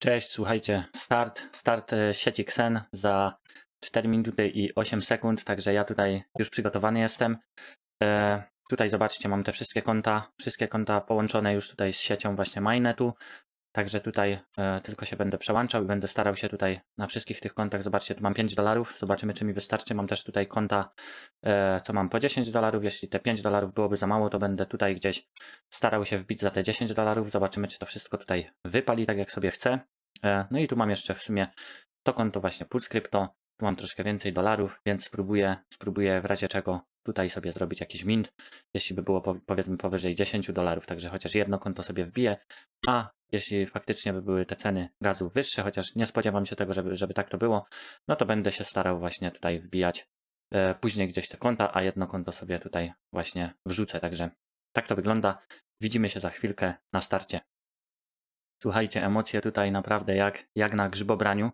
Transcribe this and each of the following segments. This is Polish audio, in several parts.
Cześć, słuchajcie, start, start e, sieci Xen za 4 minuty i 8 sekund, także ja tutaj już przygotowany jestem. E, tutaj zobaczcie, mam te wszystkie konta, wszystkie konta połączone już tutaj z siecią właśnie Mainnetu, także tutaj e, tylko się będę przełączał i będę starał się tutaj na wszystkich tych kontach, zobaczcie, tu mam 5 dolarów, zobaczymy czy mi wystarczy, mam też tutaj konta, e, co mam po 10 dolarów, jeśli te 5 dolarów byłoby za mało, to będę tutaj gdzieś starał się wbić za te 10 dolarów, zobaczymy czy to wszystko tutaj wypali tak jak sobie chcę. E, No i tu mam jeszcze w sumie to konto właśnie Puls Crypto, tu mam troszkę więcej dolarów, więc spróbuję, spróbuję w razie czego tutaj sobie zrobić jakiś mint, jeśli by było po- powiedzmy powyżej 10 dolarów, także chociaż jedno konto sobie wbiję, a jeśli faktycznie by były te ceny gazu wyższe, chociaż nie spodziewam się tego, żeby, żeby tak to było, no to będę się starał właśnie tutaj wbijać e, później gdzieś te konta, a jedno konto sobie tutaj właśnie wrzucę, także tak to wygląda. Widzimy się za chwilkę na starcie. Słuchajcie, emocje tutaj naprawdę jak, jak na grzybobraniu.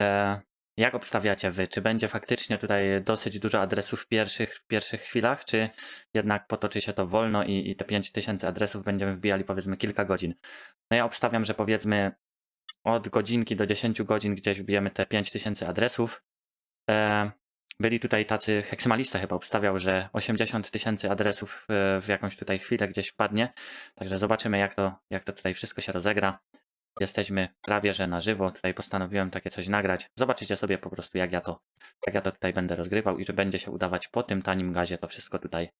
E, jak obstawiacie wy? Czy będzie faktycznie tutaj dosyć dużo adresów w pierwszych, w pierwszych chwilach, czy jednak potoczy się to wolno i, i te 5000 adresów będziemy wbijali powiedzmy kilka godzin? No ja obstawiam, że powiedzmy od godzinki do 10 godzin gdzieś wbijemy te 5000 adresów. E, byli tutaj tacy, heksymalista chyba obstawiał, że 80 tysięcy adresów w, w jakąś tutaj chwilę gdzieś wpadnie. Także zobaczymy, jak to, jak to tutaj wszystko się rozegra. Jesteśmy prawie że na żywo. Tutaj postanowiłem takie coś nagrać. Zobaczycie sobie po prostu, jak ja to, jak ja to tutaj będę rozgrywał i że będzie się udawać po tym tanim gazie to wszystko tutaj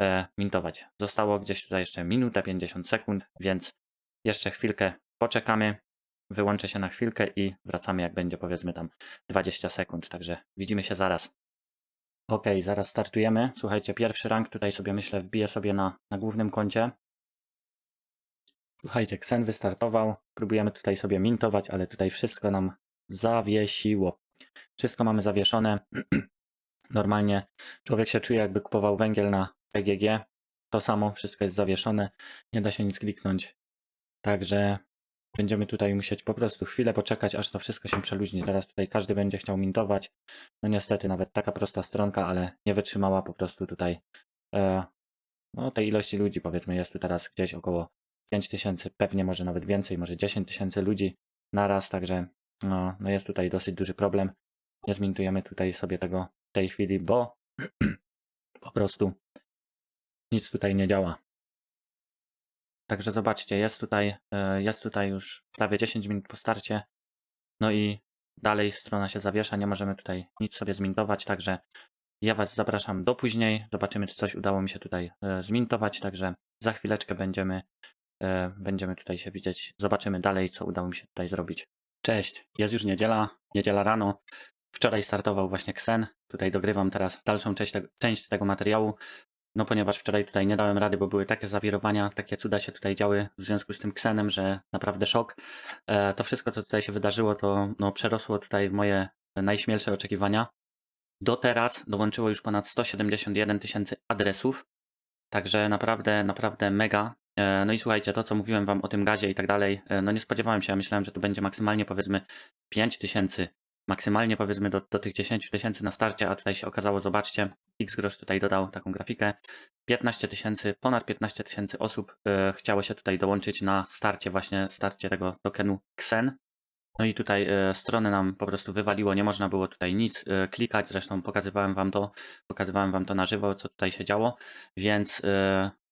e, mintować. Zostało gdzieś tutaj jeszcze minutę 50 sekund, więc jeszcze chwilkę poczekamy. Wyłączę się na chwilkę i wracamy, jak będzie powiedzmy tam 20 sekund. Także widzimy się zaraz. Ok, zaraz startujemy. Słuchajcie, pierwszy rank tutaj sobie myślę wbiję sobie na, na głównym koncie. Słuchajcie, Ksen wystartował. Próbujemy tutaj sobie mintować, ale tutaj wszystko nam zawiesiło. Wszystko mamy zawieszone. Normalnie człowiek się czuje, jakby kupował węgiel na PGG. To samo, wszystko jest zawieszone. Nie da się nic kliknąć. Także będziemy tutaj musieć po prostu chwilę poczekać, aż to wszystko się przeluźni. Teraz tutaj każdy będzie chciał mintować. No niestety, nawet taka prosta stronka, ale nie wytrzymała po prostu tutaj e, no, tej ilości ludzi. Powiedzmy, jest tu teraz gdzieś około 5 tysięcy, pewnie może nawet więcej, może 10 tysięcy ludzi naraz, także no, no jest tutaj dosyć duży problem. Nie zmintujemy tutaj sobie tego w tej chwili, bo po prostu nic tutaj nie działa. Także zobaczcie, jest tutaj, e, jest tutaj już prawie 10 minut po starcie. No i dalej strona się zawiesza, nie możemy tutaj nic sobie zmintować, także ja Was zapraszam do później. Zobaczymy, czy coś udało mi się tutaj e, zmintować, także za chwileczkę będziemy, e, będziemy tutaj się widzieć. Zobaczymy dalej, co udało mi się tutaj zrobić. Cześć, jest już niedziela, niedziela rano. Wczoraj startował właśnie Ksen. Tutaj dogrywam teraz dalszą część, te- część tego materiału. No ponieważ wczoraj tutaj nie dałem rady, bo były takie zawirowania, takie cuda się tutaj działy w związku z tym Ksenem, że naprawdę szok. E, to wszystko, co tutaj się wydarzyło, to no, przerosło tutaj moje najśmielsze oczekiwania. Do teraz dołączyło już ponad 171 tysięcy adresów, także naprawdę, naprawdę mega. E, No i słuchajcie, to co mówiłem wam o tym gazie i tak dalej, e, no nie spodziewałem się, ja myślałem, że to będzie maksymalnie powiedzmy 5 tysięcy, maksymalnie powiedzmy do, do tych 10 tysięcy na starcie, a tutaj się okazało, zobaczcie, Xgrosz tutaj dodał taką grafikę, 15 tysięcy, ponad 15 tysięcy osób e, chciało się tutaj dołączyć na starcie właśnie, starcie tego tokenu Xen. No i tutaj e, stronę nam po prostu wywaliło, nie można było tutaj nic e, klikać, zresztą pokazywałem wam to, pokazywałem wam to na żywo, co tutaj się działo, więc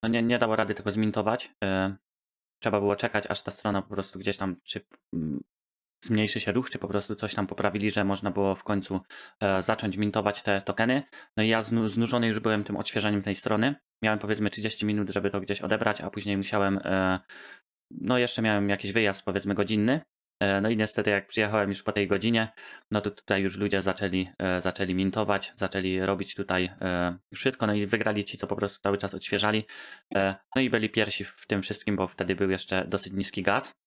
no nie, nie dało rady tego zmintować. Trzeba było czekać, aż ta strona po prostu gdzieś tam, czy mm, zmniejszy się ruch, czy po prostu coś tam poprawili, że można było w końcu e, zacząć mintować te tokeny. No i ja znu, znużony już byłem tym odświeżaniem tej strony. Miałem powiedzmy 30 minut, żeby to gdzieś odebrać, a później musiałem, e, no jeszcze miałem jakiś wyjazd powiedzmy godzinny. E, No i niestety jak przyjechałem już po tej godzinie, no to tutaj już ludzie zaczęli, zaczęli mintować, zaczęli robić tutaj wszystko, no i wygrali ci, co po prostu cały czas odświeżali. No i byli pierwsi w tym wszystkim, bo wtedy był jeszcze dosyć niski gaz.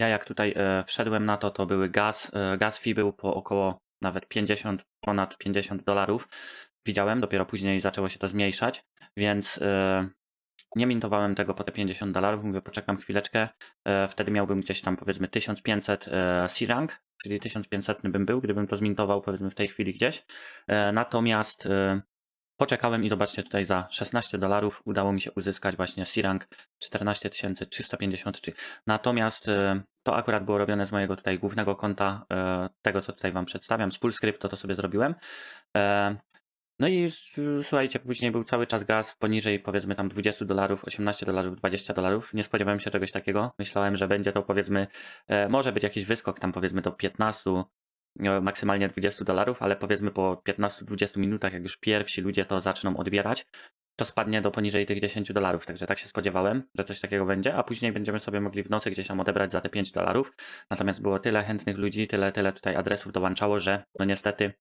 Ja jak tutaj e, wszedłem na to, to były gaz, e, gaz fee był po około nawet 50, ponad 50 dolarów. Widziałem, dopiero później zaczęło się to zmniejszać, więc e, nie mintowałem tego po te 50 dolarów, mówię poczekam chwileczkę, e, wtedy miałbym gdzieś tam powiedzmy 1500 e, C-rank, czyli 1500 bym był, gdybym to zmintował powiedzmy w tej chwili gdzieś. E, natomiast e, Poczekałem i zobaczcie tutaj za 16 dolarów udało mi się uzyskać właśnie C-Rank 14353. Natomiast e, to akurat było robione z mojego tutaj głównego konta, e, tego co tutaj wam przedstawiam, z Pulscript, to to sobie zrobiłem. E, No i słuchajcie, później był cały czas gaz poniżej powiedzmy tam 20 dolarów, 18 dolarów, 20 dolarów. Nie spodziewałem się czegoś takiego. Myślałem, że będzie to powiedzmy, może być jakiś wyskok tam powiedzmy do 15, e, maksymalnie 20 dolarów, ale powiedzmy po 15-20 minutach, jak już pierwsi ludzie to zaczną odbierać, to spadnie do poniżej tych 10 dolarów. Także tak się spodziewałem, że coś takiego będzie, a później będziemy sobie mogli w nocy gdzieś tam odebrać za te 5 dolarów. Natomiast było tyle chętnych ludzi, tyle, tyle tutaj adresów dołączało, że no niestety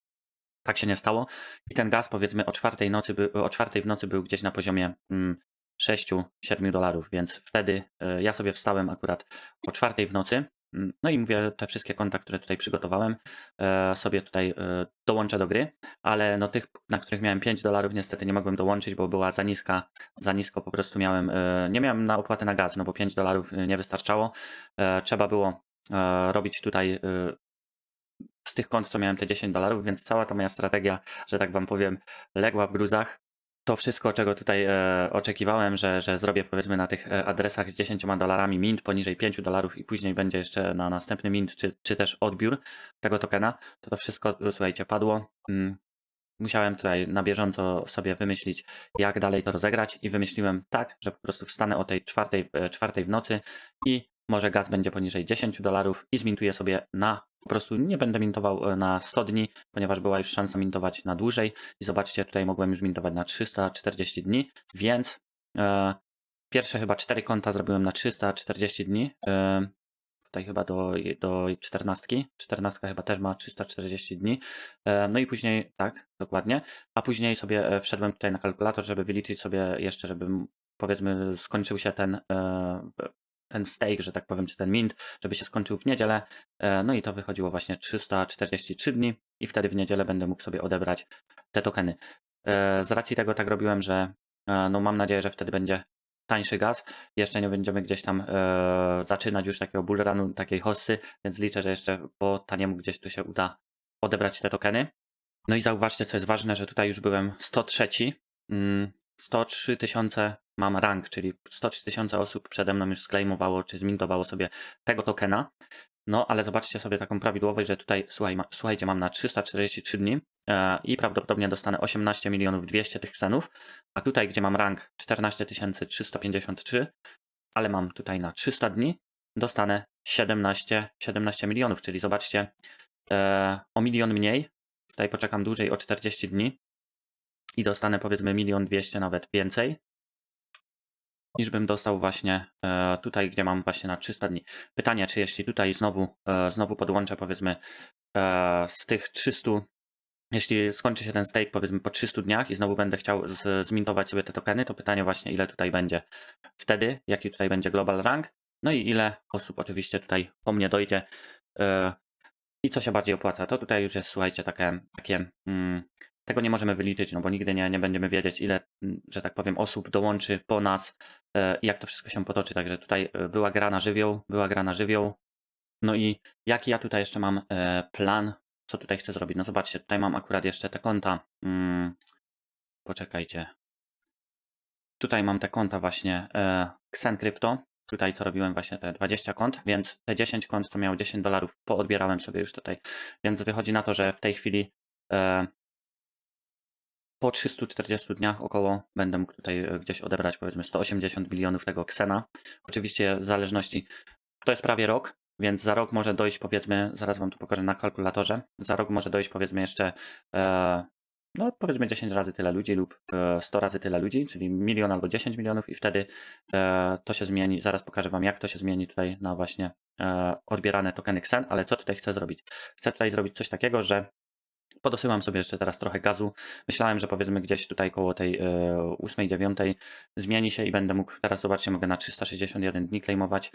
tak się nie stało. I ten gaz powiedzmy o czwartej, nocy by, o czwartej w nocy był gdzieś na poziomie mm, 6-7 dolarów, więc wtedy e, ja sobie wstałem akurat o czwartej w nocy. Mm, No i mówię, te wszystkie konta, które tutaj przygotowałem, e, sobie tutaj e, dołączę do gry, ale no tych, na których miałem 5 dolarów, niestety nie mogłem dołączyć, bo była za niska, za nisko po prostu miałem, e, nie miałem na opłatę na gaz, no bo 5 dolarów nie wystarczało. Trzeba było robić tutaj z tych kont, co miałem te 10 dolarów, więc cała ta moja strategia, że tak wam powiem, legła w gruzach. To wszystko, czego tutaj e, oczekiwałem, że, że zrobię powiedzmy na tych e, adresach z 10 dolarami mint poniżej 5 dolarów i później będzie jeszcze na następny mint, czy, czy też odbiór tego tokena, to to wszystko, słuchajcie, padło. Mm. Musiałem tutaj na bieżąco sobie wymyślić, jak dalej to rozegrać i wymyśliłem tak, że po prostu wstanę o tej czwartej, e, czwartej w nocy i może gaz będzie poniżej 10 dolarów i zmintuję sobie na, po prostu nie będę mintował e, na 100 dni, ponieważ była już szansa mintować na dłużej. I zobaczcie, tutaj mogłem już mintować na 340 dni, więc e, pierwsze chyba 4 konta zrobiłem na 340 dni, e, tutaj chyba do, do 14, 14 chyba też ma 340 dni, e, no i później, tak, dokładnie, a później sobie e, wszedłem tutaj na kalkulator, żeby wyliczyć sobie jeszcze, żeby powiedzmy skończył się ten ten stake, że tak powiem, czy ten mint, żeby się skończył w niedzielę. E, No i to wychodziło właśnie 343 dni i wtedy w niedzielę będę mógł sobie odebrać te tokeny. E, Z racji tego tak robiłem, że e, no mam nadzieję, że wtedy będzie tańszy gaz. Jeszcze nie będziemy gdzieś tam zaczynać już takiego bullrunu, takiej hossy, więc liczę, że jeszcze po taniemu gdzieś tu się uda odebrać te tokeny. No i zauważcie, co jest ważne, że tutaj już byłem 103. Mm, 103 tysiące mam rank, czyli 103 tysiące osób przede mną już sklejmowało czy zmintowało sobie tego tokena. No, ale zobaczcie sobie taką prawidłowość, że tutaj, słuchaj, ma, słuchajcie, mam na 343 dni e, i prawdopodobnie dostanę 18 milionów 200 tych cenów, a tutaj, gdzie mam rank 14 353, ale mam tutaj na 300 dni, dostanę 17, 17 milionów, czyli zobaczcie, e, o milion mniej, tutaj poczekam dłużej o 40 dni i dostanę powiedzmy milion 200 nawet więcej, niż bym dostał właśnie e, tutaj, gdzie mam właśnie na 300 dni. Pytanie, czy jeśli tutaj znowu, e, znowu podłączę powiedzmy e, z tych 300, jeśli skończy się ten stake powiedzmy po 300 dniach i znowu będę chciał zmintować sobie te tokeny, to pytanie właśnie ile tutaj będzie wtedy, jaki tutaj będzie global rank, no i ile osób oczywiście tutaj po mnie dojdzie i co się bardziej opłaca. To tutaj już jest, słuchajcie, takie, takie mm, tego nie możemy wyliczyć, no bo nigdy nie, nie będziemy wiedzieć, ile, mm, że tak powiem, osób dołączy po nas e, i jak to wszystko się potoczy. Także tutaj e, była gra na żywioł, była gra na żywioł. No i jaki ja tutaj jeszcze mam e, plan, co tutaj chcę zrobić? No zobaczcie, tutaj mam akurat jeszcze te konta. Mm, poczekajcie. Tutaj mam te konta właśnie Xen Crypto. Tutaj co robiłem właśnie te 20 kont, więc te 10 kont, co miało 10 dolarów, poodbierałem sobie już tutaj. Więc wychodzi na to, że w tej chwili po 340 dniach około będę mógł tutaj e, gdzieś odebrać powiedzmy 180 milionów tego Xena. Oczywiście w zależności, to jest prawie rok, więc za rok może dojść powiedzmy, zaraz wam to pokażę na kalkulatorze, za rok może dojść powiedzmy jeszcze e, no powiedzmy 10 razy tyle ludzi lub e, 100 razy tyle ludzi, czyli milion albo 10 milionów i wtedy e, to się zmieni, zaraz pokażę wam jak to się zmieni tutaj na właśnie e, odbierane tokeny Xen, ale co tutaj chcę zrobić? Chcę tutaj zrobić coś takiego, że Podosyłam sobie jeszcze teraz trochę gazu. Myślałem, że powiedzmy gdzieś tutaj koło tej e, 8-9 zmieni się i będę mógł, teraz zobaczcie, mogę na 361 dni claimować.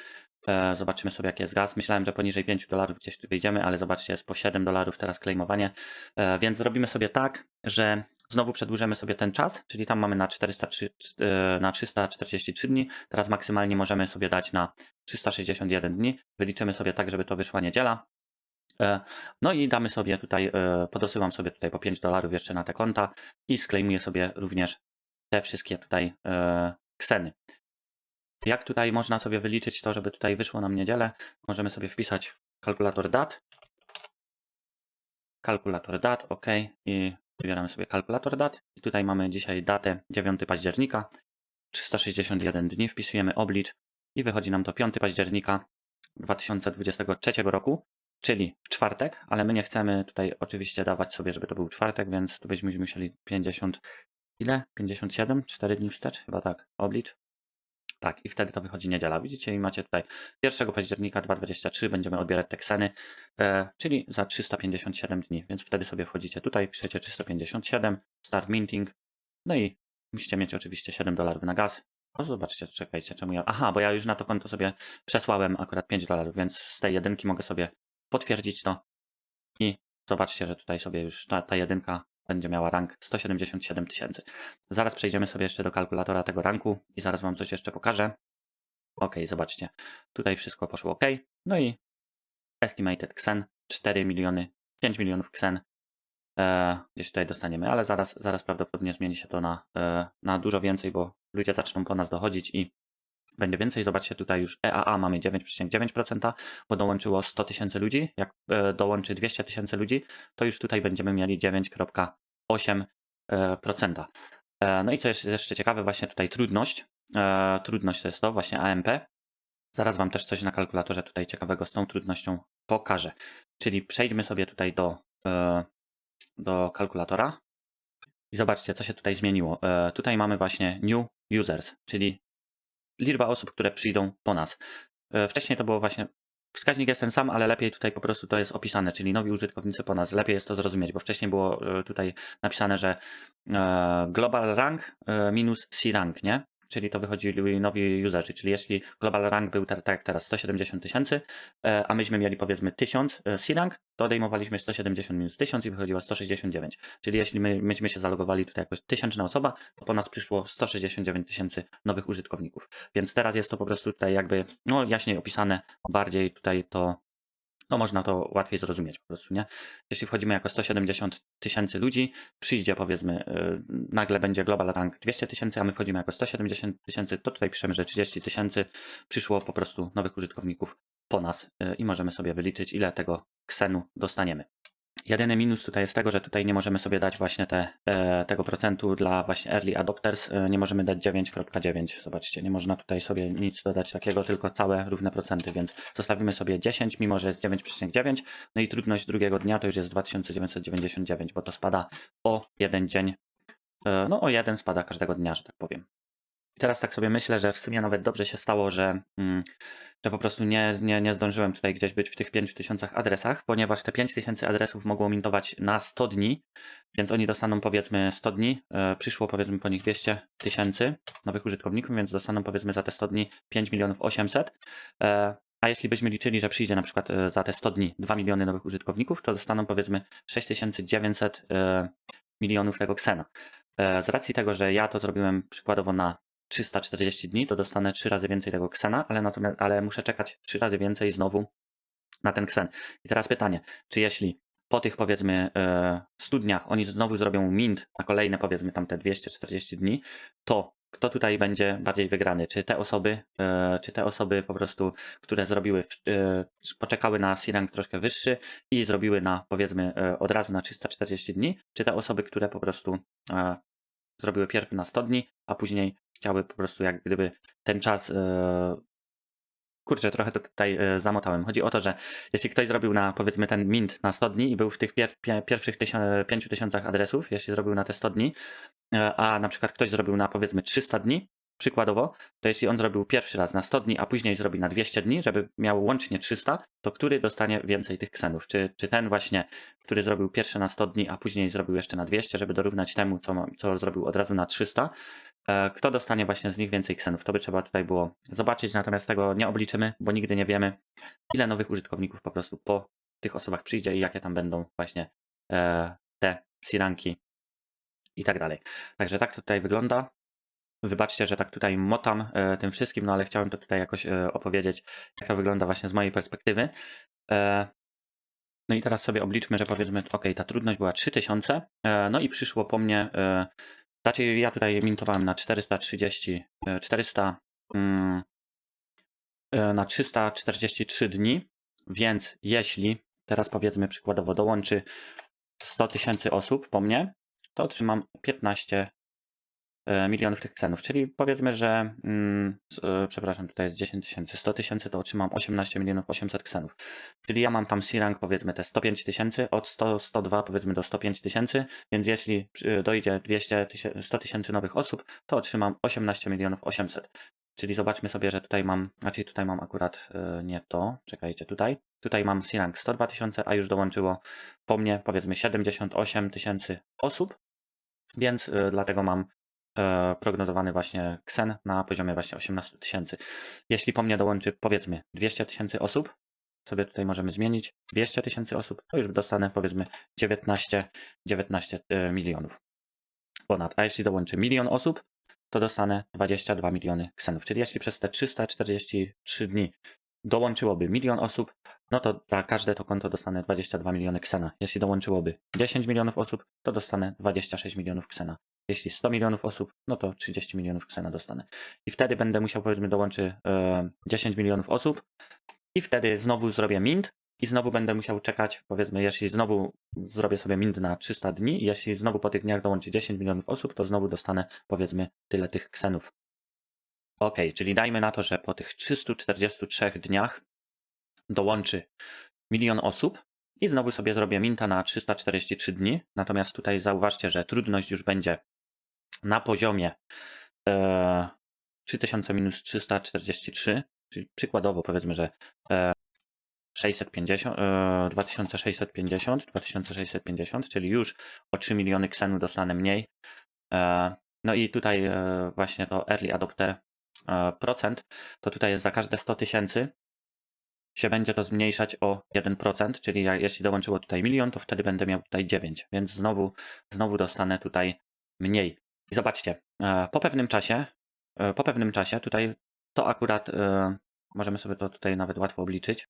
E, zobaczymy sobie jaki jest gaz. Myślałem, że poniżej 5 dolarów gdzieś tu wyjdziemy, ale zobaczcie, jest po 7 dolarów teraz claimowanie. E, więc zrobimy sobie tak, że znowu przedłużymy sobie ten czas, czyli tam mamy na, 403, e, na 343 dni. Teraz maksymalnie możemy sobie dać na 361 dni. Wyliczymy sobie tak, żeby to wyszła niedziela. E, No i damy sobie tutaj, e, podosyłam sobie tutaj po 5 dolarów jeszcze na te konta i sklejmuję sobie również te wszystkie tutaj e, kseny. Jak tutaj można sobie wyliczyć to, żeby tutaj wyszło nam niedzielę? Możemy sobie wpisać kalkulator dat. Kalkulator dat, ok. I wybieramy sobie kalkulator dat. I tutaj mamy dzisiaj datę 9 października. 361 dni. Wpisujemy oblicz i wychodzi nam to 5 października 2023 roku, czyli w czwartek, ale my nie chcemy tutaj oczywiście dawać sobie, żeby to był czwartek, więc tu byśmy musieli 50, ile? 57? 4 dni wstecz? Chyba tak. Oblicz. Tak, i wtedy to wychodzi niedziela. Widzicie, i macie tutaj 1 października 2023 będziemy odbierać te kseny, e, czyli za 357 dni, więc wtedy sobie wchodzicie tutaj, piszecie 357, start minting, no i musicie mieć oczywiście 7 dolarów na gaz. O, zobaczcie, czekajcie, czemu ja... Aha, bo ja już na to konto sobie przesłałem akurat 5 dolarów, więc z tej jedynki mogę sobie potwierdzić to i zobaczcie, że tutaj sobie już ta, ta jedynka będzie miała rank 177 tysięcy. Zaraz przejdziemy sobie jeszcze do kalkulatora tego ranku i zaraz Wam coś jeszcze pokażę. Ok, zobaczcie. Tutaj wszystko poszło ok. No i estimated Xen 4 miliony, 5 milionów Xen e, gdzieś tutaj dostaniemy, ale zaraz, zaraz prawdopodobnie zmieni się to na, e, na dużo więcej, bo ludzie zaczną po nas dochodzić i będzie więcej. Zobaczcie, tutaj już EAA mamy 9,9%, bo dołączyło 100 tysięcy ludzi. Jak e, dołączy 200 tysięcy ludzi, to już tutaj będziemy mieli 9,8%. E, No i co jest jeszcze ciekawe, właśnie tutaj trudność. E, Trudność to jest to, właśnie AMP. Zaraz Wam też coś na kalkulatorze tutaj ciekawego z tą trudnością pokażę. Czyli przejdźmy sobie tutaj do, e, do kalkulatora i zobaczcie, co się tutaj zmieniło. E, Tutaj mamy właśnie new users, czyli liczba osób, które przyjdą po nas. E, Wcześniej to było właśnie wskaźnik jest ten sam, ale lepiej tutaj po prostu to jest opisane, czyli nowi użytkownicy po nas. Lepiej jest to zrozumieć, bo wcześniej było e, tutaj napisane, że e, global rank minus C rank, nie? Czyli to wychodzili nowi userzy, czyli jeśli global rank był tak jak teraz 170 tysięcy, e, a myśmy mieli powiedzmy 1000 e, C rank, to odejmowaliśmy 170 minus 1000 i wychodziło 169. Czyli jeśli my, myśmy się zalogowali tutaj jako tysięczna osoba, to po nas przyszło 169 tysięcy nowych użytkowników. Więc teraz jest to po prostu tutaj jakby no, jaśniej opisane, bardziej tutaj to można to łatwiej zrozumieć po prostu, nie? Jeśli wchodzimy jako 170 tysięcy ludzi, przyjdzie powiedzmy, yy, nagle będzie global rank 200 tysięcy, a my wchodzimy jako 170 tysięcy, to tutaj piszemy, że 30 tysięcy przyszło po prostu nowych użytkowników po nas yy, i możemy sobie wyliczyć, ile tego ksenu dostaniemy. Jedyny minus tutaj jest tego, że tutaj nie możemy sobie dać właśnie te, e, tego procentu dla właśnie early adopters, e, nie możemy dać 9.9, zobaczcie, nie można tutaj sobie nic dodać takiego, tylko całe równe procenty, więc zostawimy sobie 10, mimo że jest 9,9, no i trudność drugiego dnia to już jest 2999, bo to spada o jeden dzień, e, no o jeden spada każdego dnia, że tak powiem. I teraz tak sobie myślę, że w sumie nawet dobrze się stało, że, mm, że po prostu nie, nie, nie zdążyłem tutaj gdzieś być w tych 5000 adresach, ponieważ te 5000 adresów mogło mintować na 100 dni, więc oni dostaną powiedzmy 100 dni, e, przyszło powiedzmy po nich 200 tysięcy nowych użytkowników, więc dostaną powiedzmy za te 100 dni 5 milionów 800. E, a jeśli byśmy liczyli, że przyjdzie na przykład e, za te 100 dni 2 miliony nowych użytkowników, to dostaną powiedzmy 6900 e, milionów tego ksena. Z racji tego, że ja to zrobiłem przykładowo na 340 dni, to dostanę 3 razy więcej tego ksena, ale, natomiast, ale muszę czekać 3 razy więcej znowu na ten ksen. I teraz pytanie, czy jeśli po tych powiedzmy e, 100 dniach oni znowu zrobią mint na kolejne powiedzmy tam te 240 dni, to kto tutaj będzie bardziej wygrany? Czy te osoby, e, czy te osoby po prostu, które zrobiły, e, poczekały na C-rank troszkę wyższy i zrobiły na powiedzmy e, od razu na 340 dni, czy te osoby, które po prostu e, zrobiły pierw na 100 dni, a później chciały po prostu jak gdyby ten czas. E... Kurczę, trochę to tutaj e, zamotałem. Chodzi o to, że jeśli ktoś zrobił na powiedzmy ten mint na 100 dni i był w tych pier pie pierwszych 5000 adresów, jeśli zrobił na te 100 dni, e, a na przykład ktoś zrobił na powiedzmy 300 dni, przykładowo, to jeśli on zrobił pierwszy raz na 100 dni, a później zrobi na 200 dni, żeby miał łącznie 300, to który dostanie więcej tych ksenów? Czy, czy ten właśnie, który zrobił pierwszy na 100 dni, a później zrobił jeszcze na 200, żeby dorównać temu, co, co zrobił od razu na 300? E, Kto dostanie właśnie z nich więcej ksenów? To by trzeba tutaj było zobaczyć, natomiast tego nie obliczymy, bo nigdy nie wiemy, ile nowych użytkowników po prostu po tych osobach przyjdzie i jakie tam będą właśnie e, te siranki i tak dalej. Także tak to tutaj wygląda. Wybaczcie, że tak tutaj motam e, tym wszystkim, no ale chciałem to tutaj jakoś opowiedzieć, jak to wygląda właśnie z mojej perspektywy. No i teraz sobie obliczmy, że powiedzmy, ok, ta trudność była 3000, e, no i przyszło po mnie, e, raczej ja tutaj mintowałem na 430, e, 400, mm, e, na 343 dni, więc jeśli teraz powiedzmy przykładowo dołączy 100 tysięcy osób po mnie, to otrzymam 15 e, milionów tych ksenów, czyli powiedzmy, że mm, e, przepraszam, tutaj jest 10 tysięcy, 100 tysięcy to otrzymam 18 milionów 800 ksenów. Czyli ja mam tam C-rank powiedzmy te 105 tysięcy, od 100, 102 powiedzmy do 105 tysięcy, więc jeśli dojdzie 200 tysięcy, 100 tysięcy nowych osób, to otrzymam 18 milionów 800. Czyli zobaczmy sobie, że tutaj mam, znaczy tutaj mam akurat e, nie to, czekajcie tutaj. Tutaj mam C-rank 102 tysiące, a już dołączyło po mnie powiedzmy 78 tysięcy osób, więc e, dlatego mam e, prognozowany właśnie ksen na poziomie właśnie 18 tysięcy. Jeśli po mnie dołączy powiedzmy 200 tysięcy osób, sobie tutaj możemy zmienić 200 tysięcy osób, to już dostanę powiedzmy 19, 19 e, milionów ponad. A jeśli dołączy milion osób, to dostanę 22 miliony ksenów. Czyli jeśli przez te 343 dni dołączyłoby milion osób, no to za każde to konto dostanę 22 miliony ksena. Jeśli dołączyłoby 10 milionów osób, to dostanę 26 milionów ksena. Jeśli 100 milionów osób, no to 30 milionów ksena dostanę. I wtedy będę musiał, powiedzmy, dołączy e, 10 milionów osób i wtedy znowu zrobię mint i znowu będę musiał czekać, powiedzmy, jeśli znowu zrobię sobie mint na 300 dni i jeśli znowu po tych dniach dołączy 10 milionów osób, to znowu dostanę, powiedzmy, tyle tych ksenów. Ok, czyli dajmy na to, że po tych 343 dniach dołączy milion osób i znowu sobie zrobię minta na 343 dni. Natomiast tutaj zauważcie, że trudność już będzie na poziomie e, 3000 minus 343, czyli przykładowo powiedzmy, że e, 650, e, 2650, 2650, czyli już o 3 miliony ksenu dostanę mniej. E, no i tutaj e, właśnie to early adopter e, procent, to tutaj jest za każde 100 tysięcy się będzie to zmniejszać o 1%, czyli ja, jeśli dołączyło tutaj milion, to wtedy będę miał tutaj 9, więc znowu, znowu dostanę tutaj mniej. I zobaczcie, e, po pewnym czasie, e, po pewnym czasie tutaj to akurat, e, możemy sobie to tutaj nawet łatwo obliczyć.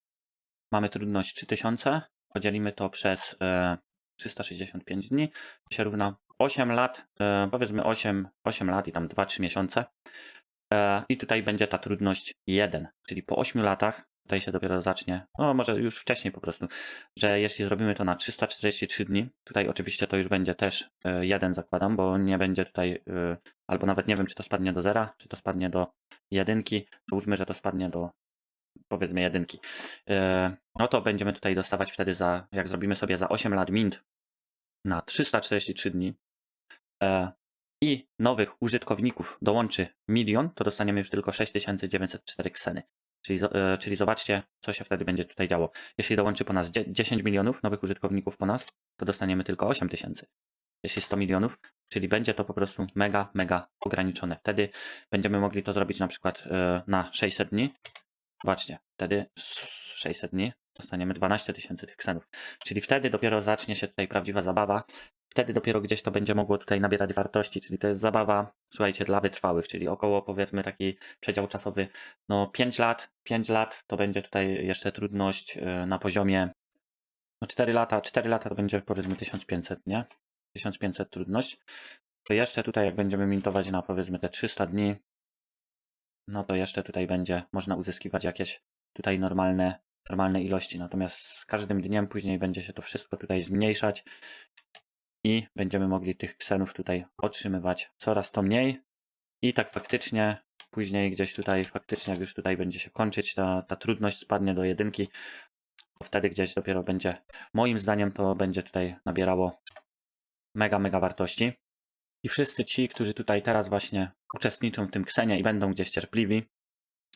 Mamy trudność 3000, podzielimy to przez e, 365 dni, to się równa 8 lat, powiedzmy 8, 8 lat i tam 2-3 miesiące. I tutaj będzie ta trudność 1, czyli po 8 latach tutaj się dopiero zacznie, no może już wcześniej po prostu, że jeśli zrobimy to na 343 dni, tutaj oczywiście to już będzie też e, jeden zakładam, bo nie będzie tutaj, e, albo nawet nie wiem, czy to spadnie do zera, czy to spadnie do jedynki, załóżmy, że to spadnie do powiedzmy jedynki, E, no to będziemy tutaj dostawać wtedy za, jak zrobimy sobie za 8 lat mint na 343 dni i nowych użytkowników dołączy milion, to dostaniemy już tylko 6904 kseny. Czyli, e, czyli zobaczcie, co się wtedy będzie tutaj działo. Jeśli dołączy po nas dzie- 10 milionów nowych użytkowników po nas, to dostaniemy tylko 8 tysięcy. Jeśli 100 milionów, czyli będzie to po prostu mega, mega ograniczone. Wtedy będziemy mogli to zrobić na przykład e, na 600 dni. Zobaczcie, wtedy z 600 dni dostaniemy 12 tysięcy tych ksenów. Czyli wtedy dopiero zacznie się tutaj prawdziwa zabawa. Wtedy dopiero gdzieś to będzie mogło tutaj nabierać wartości, czyli to jest zabawa, słuchajcie, dla wytrwałych, czyli około powiedzmy taki przedział czasowy, no 5 lat, 5 lat to będzie tutaj jeszcze trudność e, na poziomie, no 4 lata, 4 lata to będzie powiedzmy 1500, nie? 1500 trudność. To jeszcze tutaj jak będziemy mintować na powiedzmy te 300 dni, no to jeszcze tutaj będzie można uzyskiwać jakieś tutaj normalne, normalne ilości. Natomiast z każdym dniem później będzie się to wszystko tutaj zmniejszać i będziemy mogli tych ksenów tutaj otrzymywać coraz to mniej. I tak faktycznie później gdzieś tutaj, faktycznie jak już tutaj będzie się kończyć, ta, ta trudność spadnie do jedynki, to wtedy gdzieś dopiero będzie, moim zdaniem to będzie tutaj nabierało mega, mega wartości. I wszyscy ci, którzy tutaj teraz właśnie uczestniczą w tym ksenie i będą gdzieś cierpliwi,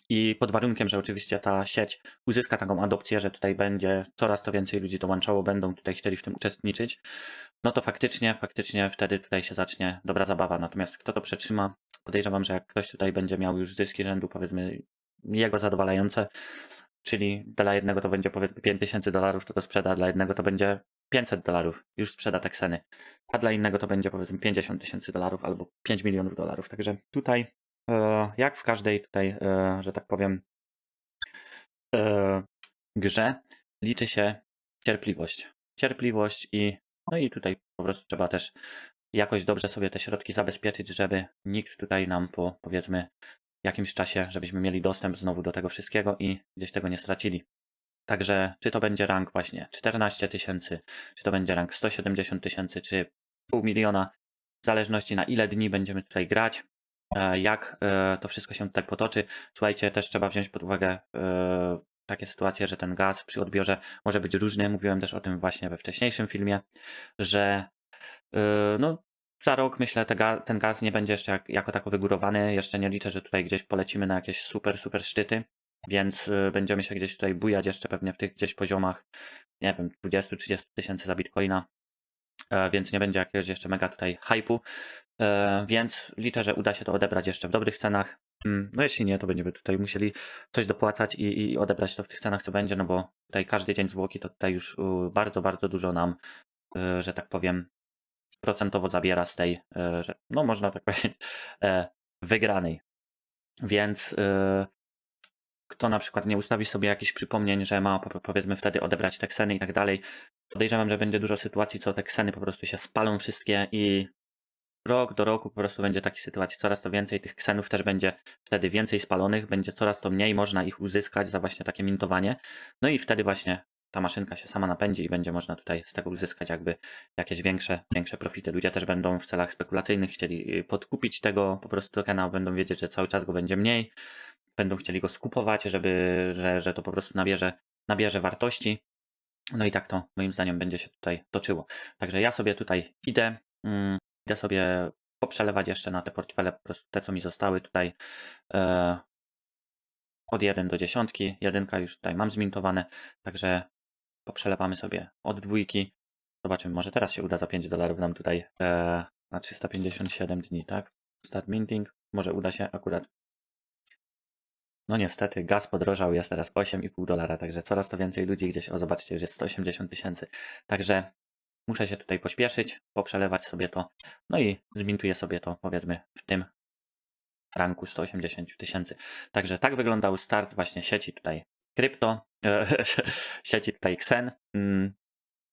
i pod warunkiem, że oczywiście ta sieć uzyska taką adopcję, że tutaj będzie coraz to więcej ludzi dołączało, będą tutaj chcieli w tym uczestniczyć, no to faktycznie, faktycznie wtedy tutaj się zacznie dobra zabawa. Natomiast kto to przetrzyma, podejrzewam, że jak ktoś tutaj będzie miał już zyski rzędu, powiedzmy, jego zadowalające, czyli dla jednego to będzie powiedzmy 5000 dolarów, to to sprzeda, dla jednego to będzie 500 dolarów, już sprzeda te kseny, a dla innego to będzie powiedzmy 50 tysięcy dolarów albo 5 milionów dolarów. Także tutaj, jak w każdej tutaj, e, że tak powiem, e, grze, liczy się cierpliwość. Cierpliwość i no i tutaj po prostu trzeba też jakoś dobrze sobie te środki zabezpieczyć, żeby nikt tutaj nam po powiedzmy jakimś czasie, żebyśmy mieli dostęp znowu do tego wszystkiego i gdzieś tego nie stracili. Także czy to będzie rank właśnie 14 tysięcy, czy to będzie rank 170 tysięcy, czy pół miliona, w zależności na ile dni będziemy tutaj grać, e, jak e, to wszystko się tutaj potoczy. Słuchajcie, też trzeba wziąć pod uwagę e, takie sytuacje, że ten gaz przy odbiorze może być różny. Mówiłem też o tym właśnie we wcześniejszym filmie, że no, za rok myślę ten gaz nie będzie jeszcze jak, jako tako wygórowany. Jeszcze nie liczę, że tutaj gdzieś polecimy na jakieś super, super szczyty, więc będziemy się gdzieś tutaj bujać jeszcze pewnie w tych gdzieś poziomach, nie wiem, 20-30 tysięcy za bitcoina. E, Więc nie będzie jakiegoś jeszcze mega tutaj hypu. E, Więc liczę, że uda się to odebrać jeszcze w dobrych cenach. Mm, No jeśli nie, to będziemy tutaj musieli coś dopłacać i, i odebrać to w tych cenach, co będzie, no bo tutaj każdy dzień zwłoki to tutaj już bardzo, bardzo dużo nam, y, że tak powiem, procentowo zabiera z tej, e, że, no można tak powiedzieć, e, wygranej. Więc e, kto na przykład nie ustawi sobie jakichś przypomnień, że ma po- powiedzmy wtedy odebrać te kseny i tak dalej, podejrzewam, że będzie dużo sytuacji, co te kseny po prostu się spalą wszystkie i rok do roku po prostu będzie takich sytuacji coraz to więcej, tych ksenów też będzie wtedy więcej spalonych, będzie coraz to mniej można ich uzyskać za właśnie takie mintowanie. No i wtedy właśnie ta maszynka się sama napędzi i będzie można tutaj z tego uzyskać jakby jakieś większe, większe profity. Ludzie też będą w celach spekulacyjnych chcieli y, podkupić tego po prostu tokena, będą wiedzieć, że cały czas go będzie mniej, będą chcieli go skupować, żeby, że, że to po prostu nabierze, nabierze wartości. No i tak to moim zdaniem będzie się tutaj toczyło. Także ja sobie tutaj idę, mm, idę sobie poprzelewać jeszcze na te portfele, po prostu te co mi zostały tutaj e, od 1 do dziesiątki. Jedynka już tutaj mam zmintowane, także poprzelewamy sobie od dwójki. Zobaczymy, może teraz się uda za 5 dolarów nam tutaj e, na 357 dni, tak? Start minting. Może uda się akurat. No niestety, gaz podrożał, jest teraz 8,5 dolara, także coraz to więcej ludzi gdzieś, o zobaczcie, już jest 180 tysięcy. Także muszę się tutaj pośpieszyć, poprzelewać sobie to, no i zmintuję sobie to, powiedzmy, w tym ranku 180 tysięcy. Także tak wyglądał start właśnie sieci tutaj krypto, sieci tutaj Xen. Mm,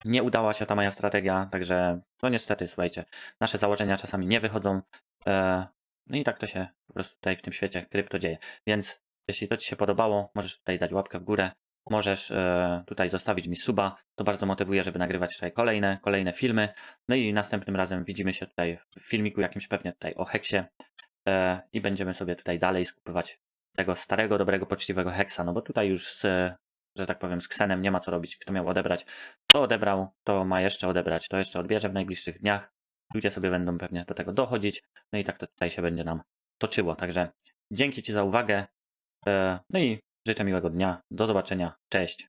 Nie udała się ta moja strategia, także no niestety, słuchajcie, nasze założenia czasami nie wychodzą. e, No i tak to się po prostu tutaj w tym świecie krypto dzieje. Więc jeśli to Ci się podobało, możesz tutaj dać łapkę w górę, możesz e, tutaj zostawić mi suba. To bardzo motywuje, żeby nagrywać tutaj kolejne, kolejne filmy. No i następnym razem widzimy się tutaj w filmiku jakimś pewnie tutaj o heksie e, i będziemy sobie tutaj dalej skupywać tego starego, dobrego, poczciwego heksa, no bo tutaj już z, że tak powiem, z Ksenem nie ma co robić. Kto miał odebrać, to odebrał, to ma jeszcze odebrać, to jeszcze odbierze w najbliższych dniach. Ludzie sobie będą pewnie do tego dochodzić, no i tak to tutaj się będzie nam toczyło. Także dzięki Ci za uwagę, no i życzę miłego dnia, do zobaczenia, cześć.